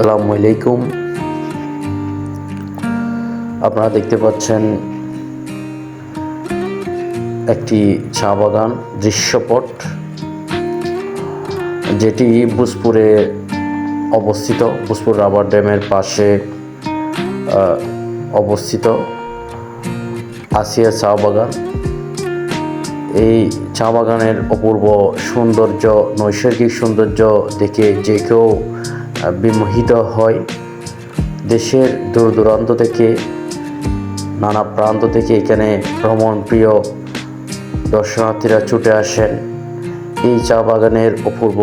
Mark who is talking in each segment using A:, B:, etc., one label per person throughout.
A: আসসালামু আলাইকুম। আপনারা দেখতে পাচ্ছেন একটি চা বাগান, দৃশ্যপট, যেটি বুসপুরে অবস্থিত বুসপুর রাবার ড্যামের পাশে অবস্থিত আসিয়া চা বাগান। এই চা বাগানের অপূর্ব সৌন্দর্য, নৈসর্গিক সৌন্দর্য দেখে যে কেউ বিমোহিত হয়। দেশের দূর দূরান্ত থেকে, নানা প্রান্ত থেকে এখানে ভ্রমণ প্রিয় দর্শনার্থীরা ছুটে আসেন। এই চা বাগানের অপূর্ব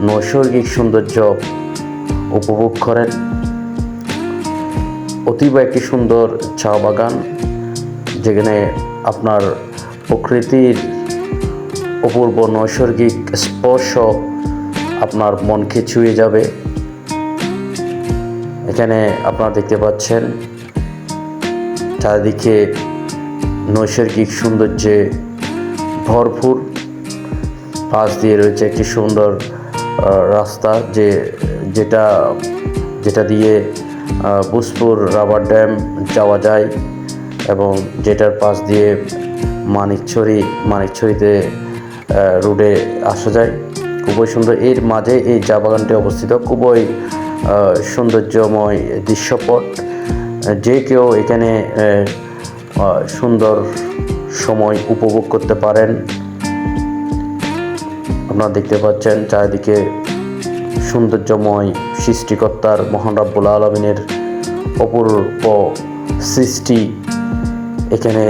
A: নৈসর্গিক সৌন্দর্য উপভোগ করেন। অতীব একটি সুন্দর চা বাগান, যেখানে আপনার প্রকৃতির অপূর্ব নৈসর্গিক স্পর্শ আপনার মনকে ছুঁয়ে যাবে। এখানে আপনারা দেখতে পাচ্ছেন চারিদিকে নৈসর্গিক সৌন্দর্যে ভরপুর। পাশ দিয়ে রয়েছে একটি সুন্দর রাস্তা যে, যেটা যেটা দিয়ে বুসপুর রাবার ড্যাম যাওয়া যায় এবং যেটার পাশ দিয়ে মানিকছড়ি, মানিকছড়িতে রোডে আসা যায়। খুবই সুন্দর। এর মাঝে এই চা বাগানটি অবস্থিত। খুবই সৌন্দর্যময় দৃশ্যপট যে কেউ এখানে সুন্দর সময় উপভোগ করতে পারেন। আপনারা দেখতে পাচ্ছেন চারিদিকে সৌন্দর্যময় সৃষ্টিকর্তার মহান রাব্বুল আলমিনের অপূর্ব সৃষ্টি এখানে